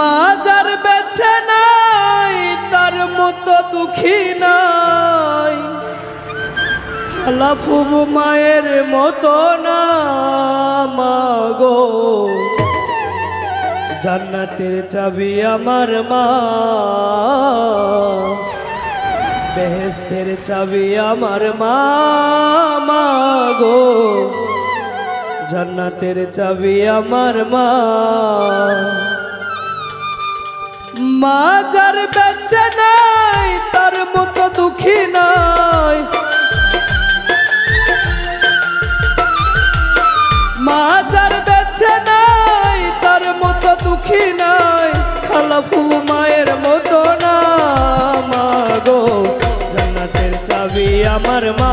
মাজার বেছে নাই, তার মতো দুঃখী নাই। খালাফুবু মায়ের মতো না মাগো জান্নাতের চাবি আমার মা। বেহেস্তের চাবি আমার মা মাগো জান্নাতের চাবি আমার মা। মা যার বেঁচে নাই, তার মতো দুঃখী নাই। মা যার বেঁচে নাই, তার মতো দুঃখী নাই। খালাফু মায়ের মতো না, মা গো, জান্নাতের চাবি আমার মা।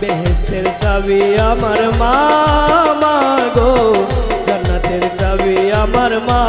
বেহেস্তের চাবি আমার মা মা গো। জান্নাতের চাবি আমার মা।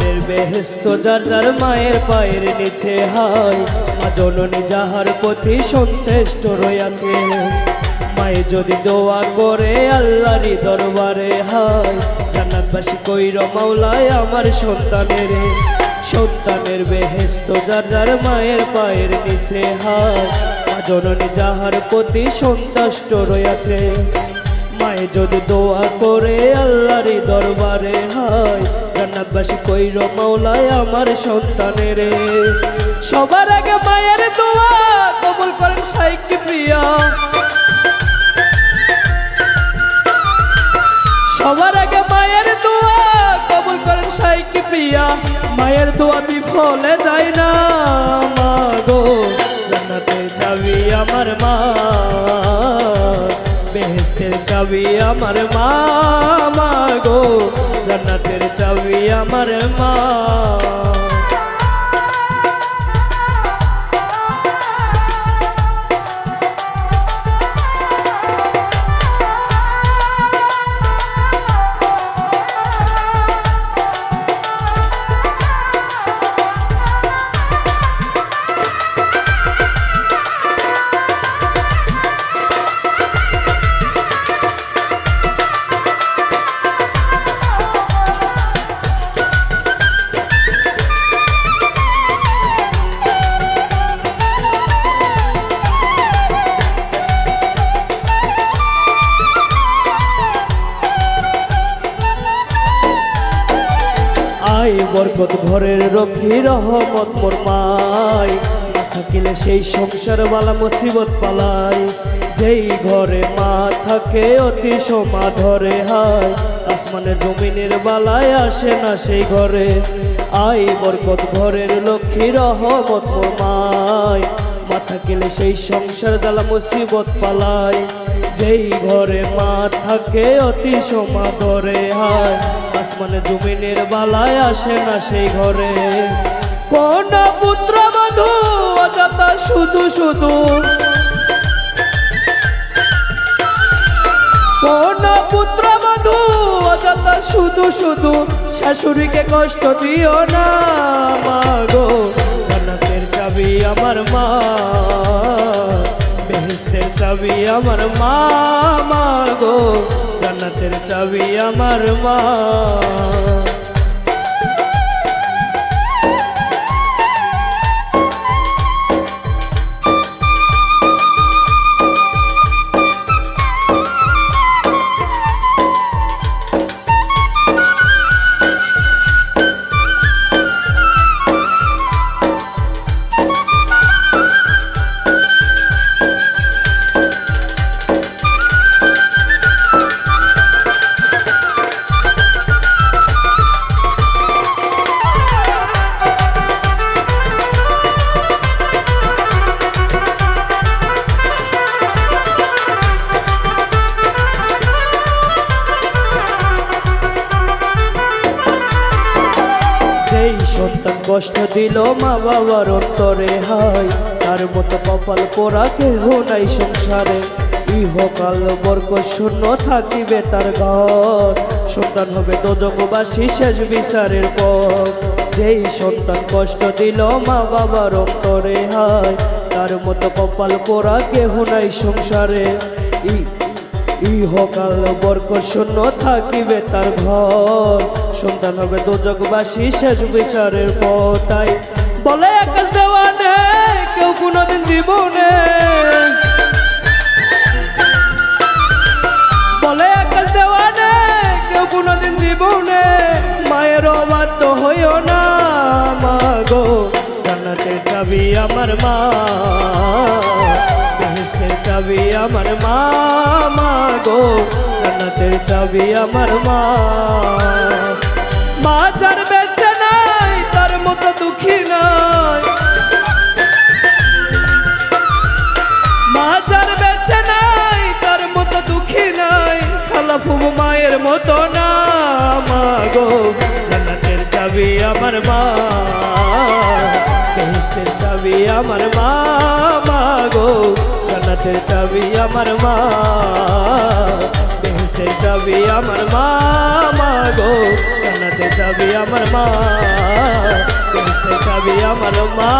সন্তানের বেহেস্ত যার যার মায়ের পায়ের নিচে হয় মা জননী যাহার প্রতি সন্তুষ্ট রয়েছে মায়ে যদি দোয়া করে আল্লাহরই দরবারে হায় জান্নাতবাসী কইর মাওলায় আমার সন্তানের। সন্তানের বেহেস্ত যার যার মায়ের পায়ের নিচে হয় মা জননী যাহার প্রতি সন্তুষ্ট রয়েছে মায়ে যদি দোয়া করে আল্লাহরই দরবারে হায় জান্নাতবাসী কইর, মাওলায় আমার সন্তানের। সবার আগে মায়ের দোয়া কবুল করেন সাইকি প্রিয়া। সবার আগে মায়ের দোয়া কবুল করেন সাইকি প্রিয়া। মায়ের দোয়া বিফলে যায় না, মা গো জান্নাতের চাবি আমার মা। বেহেস্তের চাবি আমার মা মা গো। জান্নাতের চাবি আমার মা। বরকত ঘরের রক্ষী রহমত মোর মাই থাকিলে সেই সংসার বালা মুসিবত পালাই যেই ঘরে মা থাকে অতি সমা ধরে হায়। আসমানের জমিনের বালায় আসে না সেই ঘরে। আই বরকত ঘরের লক্ষ্মী রহমত মোর মাই মা থাকিলে সেই সংসার জ্বালা মুসিবত পালাই যেই ঘরে মা থাকে অতি সমা ধরে আসমানে জমিনের বালায় আসে না সেই ঘরে। কোন পুত্র বধূ অযথা শুধু শুধু। কোন পুত্র বধূ অযথা শুধু শুধু। শাশুড়িকে কষ্ট দিও না মা গো। জান্নাতের চাবি আমার মা, বেহেস্তের চাবি আমার মা মা গো। জান্নাতের চাবি আমার মা। কষ্ট দিল মা বাবার অন্তরে হাই তার মতো কপাল পোড়া কেহ নাই সংসারে। ইহকাল বর্গ শূন্য থাকিবে তার ঘর। সন্তান হবে দোজকবাসী শেষ বিচারের পর। যেই সন্তান কষ্ট দিল মা বাবার অন্তরে হাই তার মতো কপাল পোড়া কেহ নাই সংসারে। ই ইহকাল বর্ক শূন্য থাকিবে তার ঘর সন্তান হবে দোজকবাসী শেষ বিচারের পতাই বলে আকাশ দেওয়ানে, কেউ কোনোদিন জীবনে। বলে আকাশ দেওয়ানে, কেউ কোনোদিন জীবনে। মায়ের অবাধ্য হইও না, মা গো, জান্নাতের চাবি আমার মা। চাবি আমার মা মা জান্নাতের চাবি আমার মা। মা যার বেঁচে নাই, তার মতো দুঃখী নাই। মা যার বেঁচে নাই, তার মতো দুঃখী নাই। খালা ফুবু মায়ের মতো না মা গো জান্নাতের চাবি আমার মা। বেহেস্তের চাবি আমার মা মা গো জান্নাতের চাবি আমার মা। বেহেস্তের যাবি আমার মা গো। জান্নাতের যাবি আমার মা বেহেস্তের যাবি আমার মা।